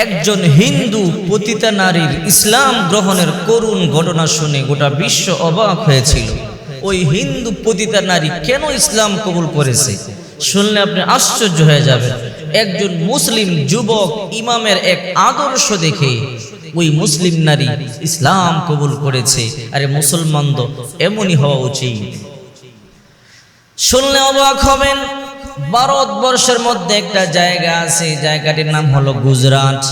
একজন হিন্দু পতিতা নারীর ইসলাম গ্রহণের করুণ ঘটনা শুনে গোটা বিশ্ব অবাক হয়েছিল। ওই হিন্দু পতিতা নারী কেন ইসলাম কবুল করেছে? শুনলে আপনি আশ্চর্য হয়ে যাবেন। একজন মুসলিম যুবক ইমামের এক আদর্শ দেখে ওই মুসলিম নারী ইসলাম কবুল করেছে। আরে মুসলমান তো এমনই হওয়া উচিত। শুনলে অবাক হবেন ভারতবর্ষের মধ্যে একটা জায়গা আছে জায়গাটির নাম হলো গুজরাট।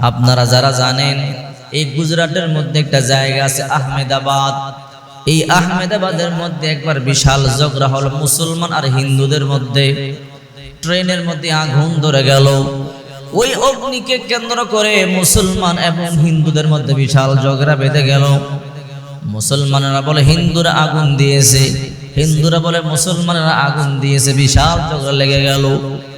আপনারা যারা জানেন, এই গুজরাটের মধ্যে একটা জায়গা আছে আহমেদাবাদ। এই আহমেদাবাদের মধ্যে একবার বিশাল ঝগড়া হলো মুসলমান আর হিন্দুদের মধ্যে। ট্রেনের মধ্যে আগুন ধরে গেল। ওই অগ্নিকে কেন্দ্র করে মুসলমান এবং হিন্দুদের মধ্যে বিশাল ঝগড়া বেঁধে গেল। মুসলমানেরা বলে, হিন্দুরা আগুন দিয়েছে। হিন্দুরা বলে, মুসলমানেরা আগুন দিয়েছে, বিশাল ঝগড়া লেগে গেল।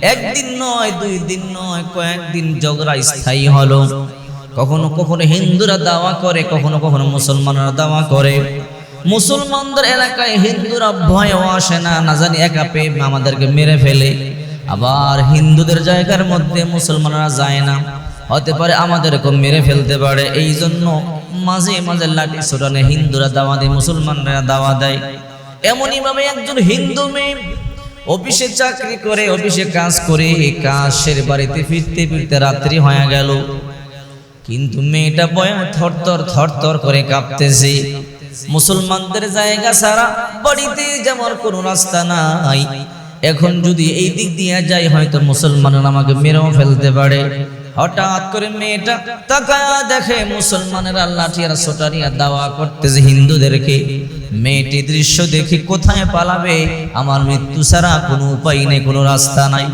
একদিন নয়, দুই দিন নয়, কয়েকদিন ঝগড়া স্থায়ী হলো। কখনো কখনো হিন্দুরা দাওয়া করে, কখনো কখনো মুসলমানরা দাওয়া করে। মুসলমানদের এলাকায় হিন্দুরা ভয়ও আসে না না জানি একা পেয়ে আমাদেরকে মেরে ফেলে। আবার হিন্দুদের জায়গার মধ্যে মুসলমানরা যায় না। হতে পারে আমাদেরকে মেরে ফেলতে পারে। এই জন্য মাঝে মাঝে লাঠি ছোটানে হিন্দুরা দাওয়া দেয়, মুসলমানরা দাওয়া দেয়। এমনই ভাবে একজন হিন্দু মেয়ে অফিসে চাকরি করে, অফিসে কাজ করে এই সেরে বাড়িতে ফিরতে ফিরতে রাত্রি হয়ে গেল। কিন্তু মেয়েটা বয়া থরথর থরথর করে কাঁপতেছে। মুসলমানদের জায়গা সারা বাড়িতে যাওয়ার কোনো রাস্তা নাই। এখন যদি এই দিক দিয়ে যাই, হয়তো মুসলমানরা আমাকে মেরেও ফেলতে পারে। হঠাৎ করে মেয়েটা তাকায়া দেখে, মুসলমানের আল্লাহ টিয়ার সোটারিয়া দাওয়া করতেছে হিন্দুদেরকে। মেয়েটি দৃশ্য দেখে কোথায় পালাবে? আমার মৃত্যু ছাড়া কোনো উপায় নেই, কোনো রাস্তা নাই।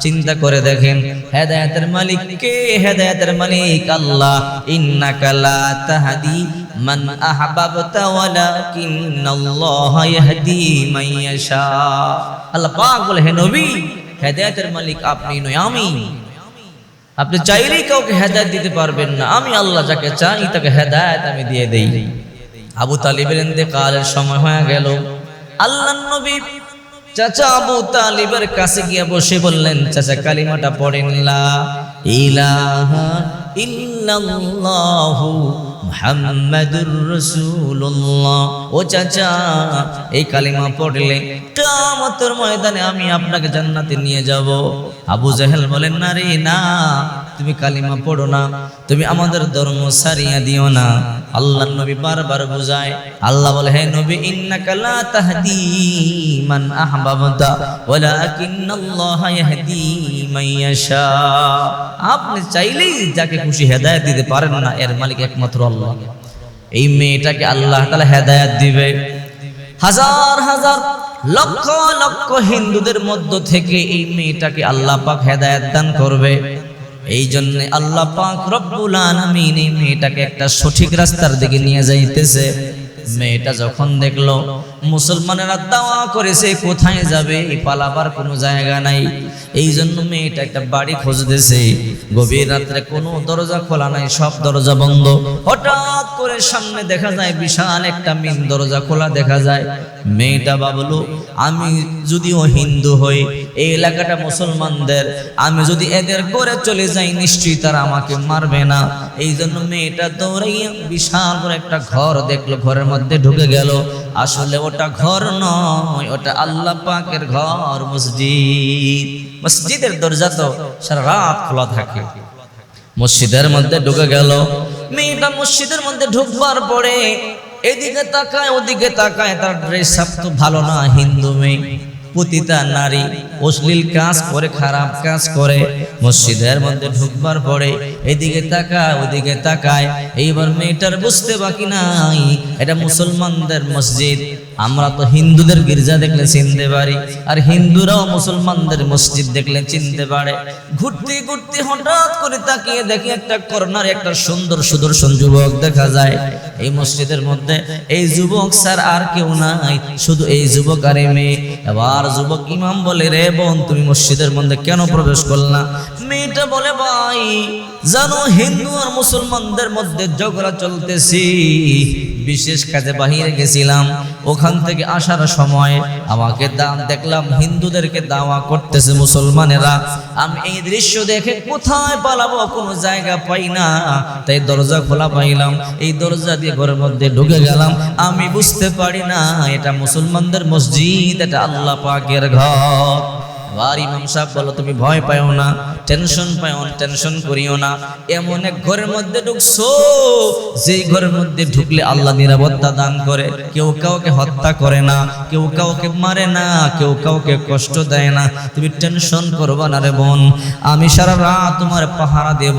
চিন্তা করে দেখেন, হেদায়তের মালিক কে? হেদায়তের মালিক আল্লাহ। ইন্নাকা লা তাহদি মান আহবাবতা ওয়ালাকিন্নাল্লাহ ইয়াহদি মান আল্লাহ পাক বলে, হে নবী, হেদায়েতের মালিক আপনি নয়, আমি। আপনি চাইলেই কাউকে হেদায়েত দিতে পারবেন না। আমি আল্লাহ যাকে চাই, তাকে হেদায়েত আমি দিয়ে দেই। আবু তালিবের কালের সময় হয়ে গেল। আল্লাহ নবী চাচা আবু তালিবের কাছে গিয়ে বসে বললেন, চাচা, কালিমাটা পড়েন লা ইল্লাল্লাহু মুহাম্মাদুর রাসূলুল্লাহ। ও চাচা, এই কালিমা পড়লে কিয়ামতের ময়দানে আমি আপনাকে জান্নাতে নিয়ে যাব। আবু জাহেল বলেন, না রে, না, তুমি কালিমা পড়ো না, তুমি আমাদের ধর্ম সারিয়া দিও না। আল্লাহ নবী বারবার বুঝায়, আল্লাহ বলে, হে নবী, ইন্নাকা লা তাহদি মান আহবাবতা, ওয়ালাকিন্নাল্লাহ ইয়াহদি মান ইয়াশা। আপনি চাইলেই যাকে খুশি হেদায়েত দিতে পারেন না, এর মালিক একমাত্র আল্লাহ। এই মেয়েটাকে আল্লাহ তালা হেদায়াত দিবে। হাজার হাজার, লক্ষ লক্ষ হিন্দুদের মধ্য থেকে এই মেয়েটাকে আল্লাহ পাক হেদায়াত দান করবে। এই জন্য আল্লাহ পাক রব্বুল আলামিন এই মেয়েটাকে একটা সঠিক রাস্তার দিকে নিয়ে যাইতেছে। মেয়েটা যখন দেখল মুসলমানেরা দাওয়া করেছে কোথায় যাবে পালাবার কোনো জায়গা নাই। এই জন্য মেয়েটা একটা বাড়ি খুঁজতেছে। গভীর রাত্রে কোনো দরজা খোলা নাই, সব দরজা বন্ধ। হঠাৎ করে সামনে দেখা যায় বিশাল একটা মিন দরজা খোলা দেখা যায়। মেয়েটা ভাবলো, আমি যদিও হিন্দু হই, এই এলাকাটা মুসলমানদের, আমি যদি এদের করে চলে যাই, নিশ্চয়ই তারা আমাকে মারবে না। এই জন্য মেয়েটা দৌড়াইয়া বিশাল একটা ঘর দেখল, ঘরের মধ্যে ঢুকে গেল। আসলে ওটা ঘর নয়, ওটা আল্লাহ পাকের ঘর, মসজিদ। মসজিদের দরজা তো সারা রাত খোলা থাকে। মসজিদের মধ্যে ঢুকে গেল। মেয়েটা মসজিদের মধ্যে ঢুকবার পরে এদিকে তাকায়, ওদিকে তাকায়, তার ড্রেস সব তো ভালো না, হিন্দু মেয়ে। পতিতা নারী অশ্লীল কাজ করে, খারাপ কাজ করে, মসজিদের মধ্যে ঢুকবার পরে এদিকে তাকায়, ওদিকে তাকায়। এইবার মেয়েটার বুঝতে বাকি নাই, এটা মুসলমানদের মসজিদ। আমরা তো হিন্দুদের গির্জা দেখলে চিনতে পারি, আর হিন্দুরাও মুসলমানদের মসজিদ দেখলে চিনতে পারে। ঘুরতে ঘুরতে হঠাৎ করে তাকিয়ে দেখি একটা কর্নার, একটা সুন্দর সুদর্শন যুবক দেখা যায়। এই মসজিদের মধ্যে এই যুবক স্যার আর কেউ নাই, শুধু এই যুবক আর মেয়ে। এবার যুবক ইমাম বলে, রে বোন, তুমি মসজিদের মধ্যে কেন প্রবেশ করলা? মেয়েটা বলে, ভাই, জানো হিন্দু আর মুসলমানদের মধ্যে ঝগড়া চলতেছি। বিশেষ কাজে বাহিরে গেছিলাম। ওখান থেকে আসার সময় আমাকে দান দেখলাম, হিন্দুদেরকে দাওয়া করতেছে মুসলমানেরা। আমি এই দৃশ্য দেখে কোথায় পালাবো, কোনো জায়গা পাই না। তাই দরজা খোলা পাইলাম। এই দরজা দিয়ে ঘরের মধ্যে ঢুকে গেলাম। আমি বুঝতে পারি না, এটা মুসলমানদের মসজিদ, এটা আল্লাহ পাকের ঘর। আর ইমাম সাহেব বলো, তুমি ভয় পাও না, টেনশন পাও না, টেনশন করিও না। এমন এক ঘরের মধ্যে ঢুকছো, যেই ঘরের মধ্যে ঢুকলে আল্লাহ নিরাপত্তা দান করে। কেউ কাউকে হত্যা করে না, কেউ কাউকে মারে না, কেউ কাউকে কষ্ট দেয় না। তুমি টেনশন করবা না রে বোন, আমি সারা রাত তোমার পাহারা দেব।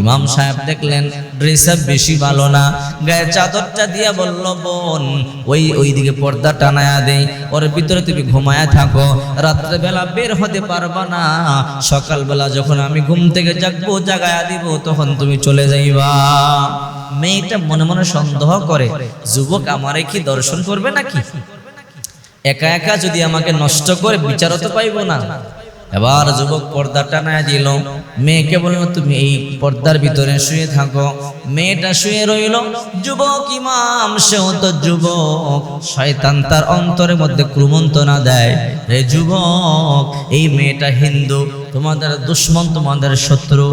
ইমাম সাহেব দেখলেন, ড্রেস বেশি ভালো না। গায়ে চাদরটা দিয়া বলল, বোন, ওই ওই দিকে পর্দা টানায়া দেই। ওর ভিতরে তুমি ঘুমায়া থাকো। রাত্রেবেলা বের হতে পারবা না। সকালবেলা যখন আমি ঘুম থেকে জাগবো, জাগায়া দিব, তখন তুমি চলে যাইবা। মেয়েটা মনে মনে সন্দেহ করে, যুবক, আমারে কি দর্শন করবে নাকি? একা একা যদি আমাকে নষ্ট করে বিচারও তো পাইব না। এবার যুবক পর্দা টানায় দিল। মেয়েকে বলল, তুমি এই পর্দার ভিতরে শুয়ে থাকো। মেয়েটা শুয়ে রইল। যুবক ইমাম, সেও তো যুবক। শয়তান তার অন্তরের মধ্যে ক্রুমন্তনা দেয়। রে যুবক, এই মেয়েটা হিন্দু। তোমাদের দুশ্মন, তোমাদের শত্রু।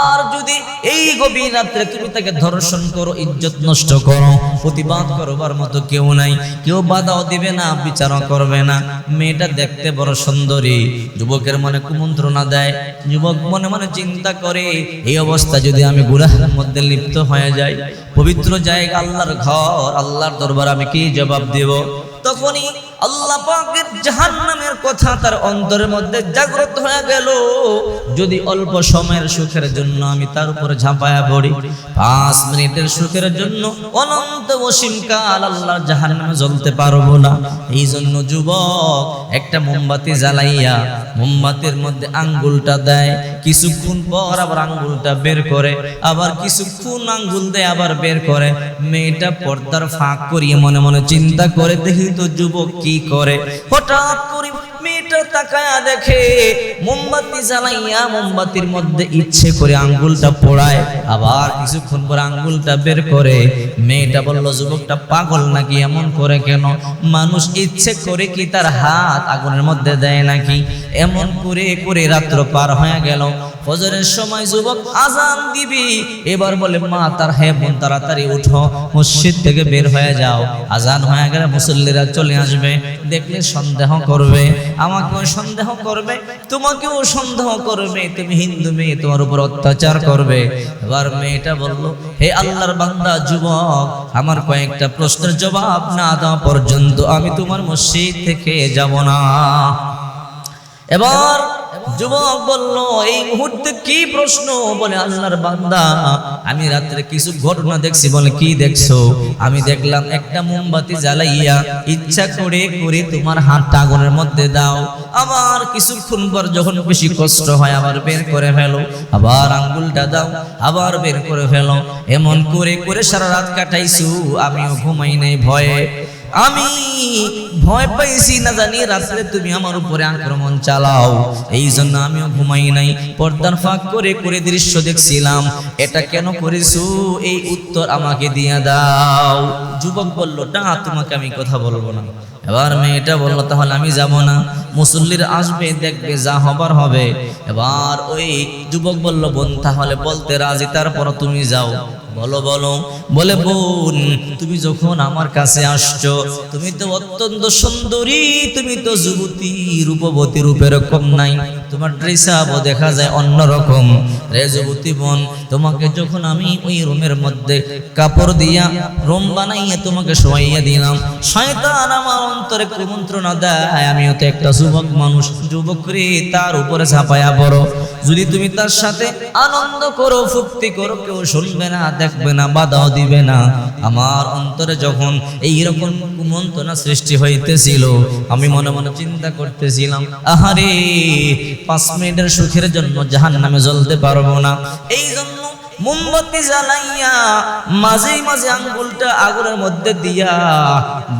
আর যদি এই গভীর রাত্রে তুমি তাকে ধর্ষণ করো, ইজ্জত নষ্ট করো, প্রতিবাদ করবার মতো কেউ নাই, কেউ বাধাও দিবে না, বিচারও করবে না। মেয়েটা দেখতে বড় সুন্দরী, যুবকের মনে কুমন্ত্রণা দেয়, যুবক মনে মনে চিন্তা করে, এই অবস্থা যদি আমি গুনাহের মধ্যে লিপ্ত হয়ে যাই, পবিত্র জায়গা, আল্লাহর ঘর, আল্লাহর দরবার আমি কি জবাব দেব? তখনই আল্লাহ পাকের জাহান্নামের কথা তার অন্তরের মধ্যে জাগ্রত হয়ে গেল। যদি অল্প সময়ের সুখের জন্য আমি তার উপরে ঝাঁপায়া পড়ি, পাঁচ মিনিটের সুখের জন্য অনন্ত অসীম কাল আল্লাহর জাহান্নামে জ্বলতে পারব না। এই জন্য যুবক, একটা মোমবাতি জ্বালাইয়া মোমবাতির মধ্যে আঙ্গুলটা দেয়। কিছুক্ষণ পর আবার আঙ্গুলটা বের করে, আবার কিছুক্ষণ আঙ্গুল দেয় আবার বের করে। মেয়েটা পর্দার ফাঁক করিয়ে মনে মনে চিন্তা করে, দেখি তো যুবক করে? হঠাৎ করে মেয়েটা তাকায়া দেখে মোমবাতি জ্বালাইয়া মোমবাতির মধ্যে ইচ্ছে করে আঙ্গুলটা পোড়ায়। আবার কিছুক্ষণ পর আঙ্গুলটা বের করে মেয়েটা বলল, যুবকটা পাগল নাকি? এমন করে কেন? মানুষ ইচ্ছে করে কি তার হাত আগুনের মধ্যে দেয় নাকি? এমন করে করে রাত্র পার হয়ে গেল। ফজরের সময় যুবক আজান দিবি। এবার বলে, মা, তার হ্যাঁ বোন, তাড়াতাড়ি উঠো, মসজিদ থেকে বের হয়ে যাও। আজান হয়ে গেলে মুসল্লিরা চলে আসবে, দেখলে সন্দেহ করবে। আমাকেও সন্দেহ করবে, তোমাকেও সন্দেহ করবে, তুমি হিন্দু মেয়ে, তোমার উপর অত্যাচার করবে। এবার মেয়েটা বলল, হে আল্লাহর বান্দা, যুবক, আমার কয়েকটা প্রশ্নের জবাব না দেওয়া পর্যন্ত আমি তোমার মসজিদ থেকে যাব না। এবার যুবক বলল, এই মুহূর্তে কি প্রশ্ন? বলে, আল্লাহর বান্দা, আমি রাত্রে কিছু ঘটনা দেখছি। বলে, কি দেখছ? আমি দেখলাম একটা মোমবাতি জ্বালাইয়া ইচ্ছা করে করে তোমার হাতটা আগুনের মধ্যে দাও। আবার কিছুক্ষণ পর যখন বেশি কষ্ট হয়, আবার বের করে ফেলো। আবার আঙ্গুলটা দাও, আবার বের করে ফেলো। এমন করে করে সারা রাত কাটাইছু, আমিও ঘুমাই নাই ভয়ে। আমি ভয় পাইছি না জানি, রাত্রে তুমি আমার উপরে আক্রমণ চালাও। এই জন্য আমিও ঘুমাই নাই। পর্দার ফাঁক করে করে দৃশ্য দেখছিলাম। এটা কেন করেছ? এই উত্তর আমাকে দিয়ে দাও। যুবক বলল, না, তোমাকে আমি কথা বলব না। এবার মেয়েটা বলল, তাহলে আমি যাব না। মুসল্লির আসবে, দেখবে যা হবার হবে। এবার ওই যুবক বলল, বোন, তাহলে বলতে রাজি, তারপর তুমি যাও। বলো বলো। বলে, বোন, তুমি যখন আমার কাছে আসছো, তুমি তো অত্যন্ত সুন্দরী, তুমি তো যুবতী রূপবতী রূপের কম নাই তোমার ড্রেস আপও দেখা যায় অন্যরকম। রে যুবতী বোন, তোমাকে যখন আমি ওই রুমের মধ্যে কাপড় দিয়া রুম বানাইয়া তোমাকে শোয়াইয়া দিলাম, শয়তান আমার অন্তরে কুমন্ত্রণা দেয়, আমিও তো একটা যুবক মানুষ, যুবক রে, তার উপরে ঝাঁপায়া পড়ো। যদি তুমি তার সাথে আনন্দ করো, ফুর্তি করো, কেউ শুনবে না দেখবে না, বাধাও দিবে না। আমার অন্তরে যখন এইরকম কুমন্ত্রণা সৃষ্টি হইতেছিল, আমি মনে মনে চিন্তা করতেছিলাম, আহারে, পাঁচ মিনিটের সুখের জন্য জাহান নামে জ্বলতে পারব না। এই জন্য মোমবাতি জ্বালাইয়া মাঝে মাঝে আঙ্গুলটা আগুনের মধ্যে দিয়া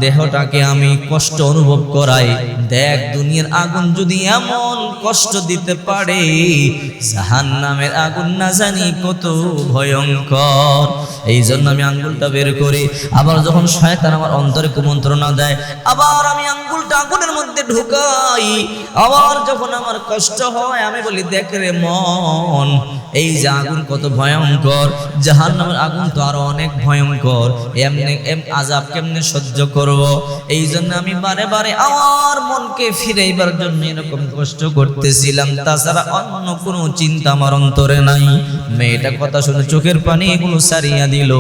দেহটাকে আমি কষ্ট অনুভব করাই। দেখ, দুনিয়ার আগুন যদি এমন কষ্ট দিতে পারে জাহান নামের আগুন না জানি কত ভয়ঙ্কর। এই জন্য আমি আঙ্গুলটা বের করি। আবার যখন শয়তান আমার অন্তরে কুমন্ত্রণা দেয়, আবার আমি আঙ্গুলটা আগুনের মধ্যে ঢুকাই। আবার যখন আমার কষ্ট হয়, আমি বলি, দেখ রে মন, এই যে আগুন কত ভয়ঙ্কর জাহান নামের আগুন তো আরও অনেক ভয়ঙ্কর। এমনি, এম আজাব কেমনে সহ্য করব? এই জন্য আমি বারে বারে আমার মনকে ফিরাইবার জন্য এরকম কষ্ট করতেছিলাম। তাছাড়া অন্য কোনো চিন্তা আমার অন্তরে নাই। মেয়েটা কথা শুনে চোখের পানি এগুলো সারিয়া দিল।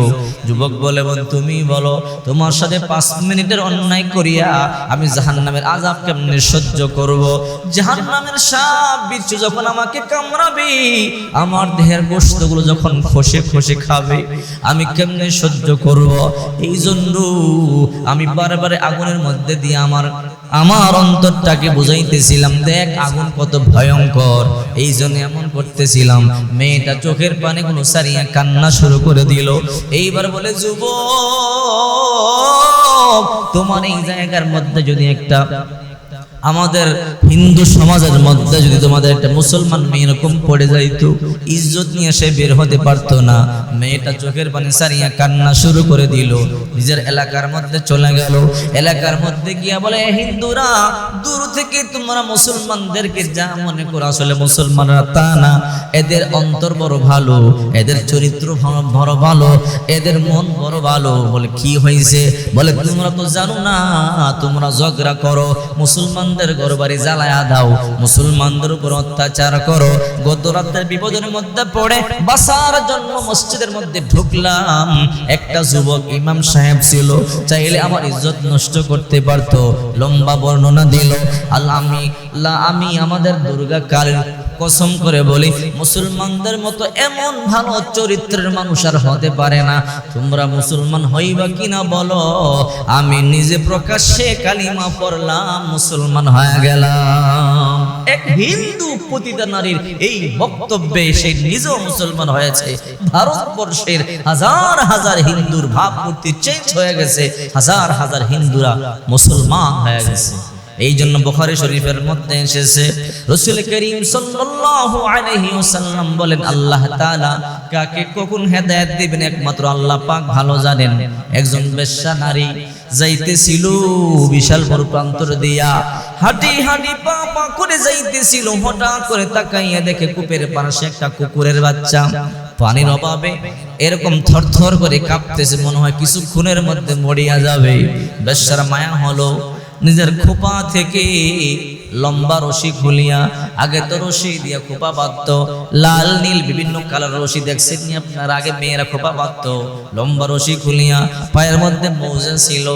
যুবক বলে, বোন, তুমি বলো, তোমার সাথে পাঁচ মিনিটের অন্যায় করিয়া আমি জাহান নামের আজাব কেমনে সহ্য করব? জাহান নামের সাপ বিচ্ছু যখন আমাকে কামড়াবি, আমার দেহের গোস্তগুলো যখন খসে খসে খাবে। আমি কেমনে সহ্য করব? এই জন্য আমি বারে বারে আগুনের মধ্যে দিয়ে আমার আমার অন্তরটাকে বুঝাইতেছিলাম, দেখ আগুন কত ভয়ঙ্কর। এই জন্য এমন করতেছিলাম, মেয়েটা চোখের পানিগুলো সারিয়া কান্না শুরু করে দিল। এইবার বলে যুব তোমার এই জায়গার মধ্যে যদি একটা আমাদের হিন্দু সমাজের মধ্যে যদি তোমাদের একটা মুসলমান মেয়ে এরকম পড়ে যাইতো, ইজ্জত নিয়ে সে বের হতে পারতো না। মেয়েটা চোখের পানি সারিয়া কান্না শুরু করে দিল। নিজের এলাকার মধ্যে চলে গেল। এলাকার মধ্যে গিয়া বলে হিন্দুরা, দূর থেকে তোমরা মুসলমানদেরকে যা মনে করো, আসলে মুসলমানরা তা না। এদের অন্তর বড় ভালো, এদের চরিত্র বড় ভালো, এদের মন বড় ভালো। বলে, কি হয়েছে বলে, তোমরা তো জানো না, তোমরা ঝগড়া করো। মুসলমানদের ঘর বাড়ি জ্বালায়া দাও। মুসলমানদের উপর অত্যাচার করো। গত রাতের বিপদের মধ্যে পড়ে বাসার জন্য মসজিদের মধ্যে ঢুকলাম। একটা যুবক ইমাম সাহেব ছিল, চাইলে আমার ইজ্জত নষ্ট করতে পারতো। লম্বা বর্ণনা দিল, আল্লাহ, আমি আমি আমাদের দুর্গা কালের কসম করে বলি, মুসলমানদের মতো এমন ভালো চরিত্রের মানুষ আর হতে পারে না। তোমরা মুসলমান হইবা কিনা বলো? আমি নিজে প্রকাশ্যে কালিমা পড়লাম, মুসলমান হয়ে গেলাম। এক হিন্দু পতিতা নারীর এই বক্তব্যে সে নিজেও মুসলমান হয়েছে। ভারতবর্ষের হাজার হাজার হিন্দুর ভাবমূর্তি চেঞ্জ হয়ে গেছে। হাজার হাজার হিন্দুরা মুসলমান হয়ে গেছে। এই জন্য বুখারী শরীফের মধ্যে এসেছে, রসুল করিম সাল্লাল্লাহু আলাইহি ওয়াসাল্লাম বলেন, আল্লাহ তাআলা কাকে কখন হেদায়েত দিবেন? একমাত্র আল্লাহ পাক ভালো জানেন। একজন বেশ্যা নারী যাইতেছিল বিশাল বড় প্রান্তর দিয়া, হাঁটি হাঁটি পা পা করে যাইতেছিল, হঠাৎ করে তাকাইয়া দেখে কূপের পাশে একটা কুকুরের বাচ্চা। পানির অভাবে এরকম থরথর করে কাঁপতেছে, মনে হয় কিছুক্ষণের মধ্যে মরিয়া যাবে। বেশ্যার মায়া হলো নিজের খোপা থেকে লম্বা রশি খুলিয়া, আগে তো রশি দিয়া খোপা বাঁধত, লাল, নীল, বিভিন্ন কালার রশি দেখছেন আপনার? আগে মেয়েরা খোপা বাঁধত, লম্বা রশি খুলিয়া, পায়ের মধ্যে মৌজা ছিল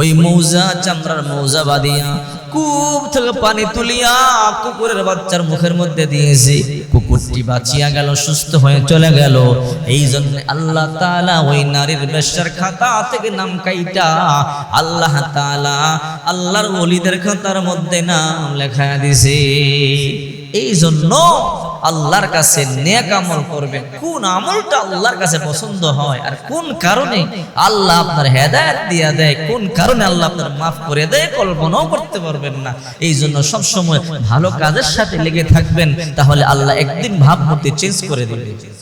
ওই মৌজা, চামড়ার মৌজা বাঁধিয়া কূপ থেকে পানি তুলিয়া কুকুরের বাচ্চার মুখের মধ্যে দিয়েছে। কুকুরটি বাঁচিয়া গেল, সুস্থ হয়ে চলে গেল। এই জন্য আল্লাহ তালা ওই নারীর বেশ্যার খাতা থেকে নাম কাইটা আল্লাহ তালা আল্লাহর ওলিদের খাতার মধ্যে নাম লেখা দিছে এই জন্য আল্লাহর কাছে নেক আমল করবেন কোন আমলটা আল্লাহর কাছে পছন্দ হয় আর কোন কারণে আল্লাহ আপনার হেদায়ত দিয়া দেয়, কোন কারণে আল্লাহ আপনার মাফ করে দেয়, কল্পনাও করতে পারবেন না। এই জন্য সবসময় ভালো কাজের সাথে লেগে থাকবেন, তাহলে আল্লাহ একদিন ভাবমূর্তি চেঞ্জ করে দিবে।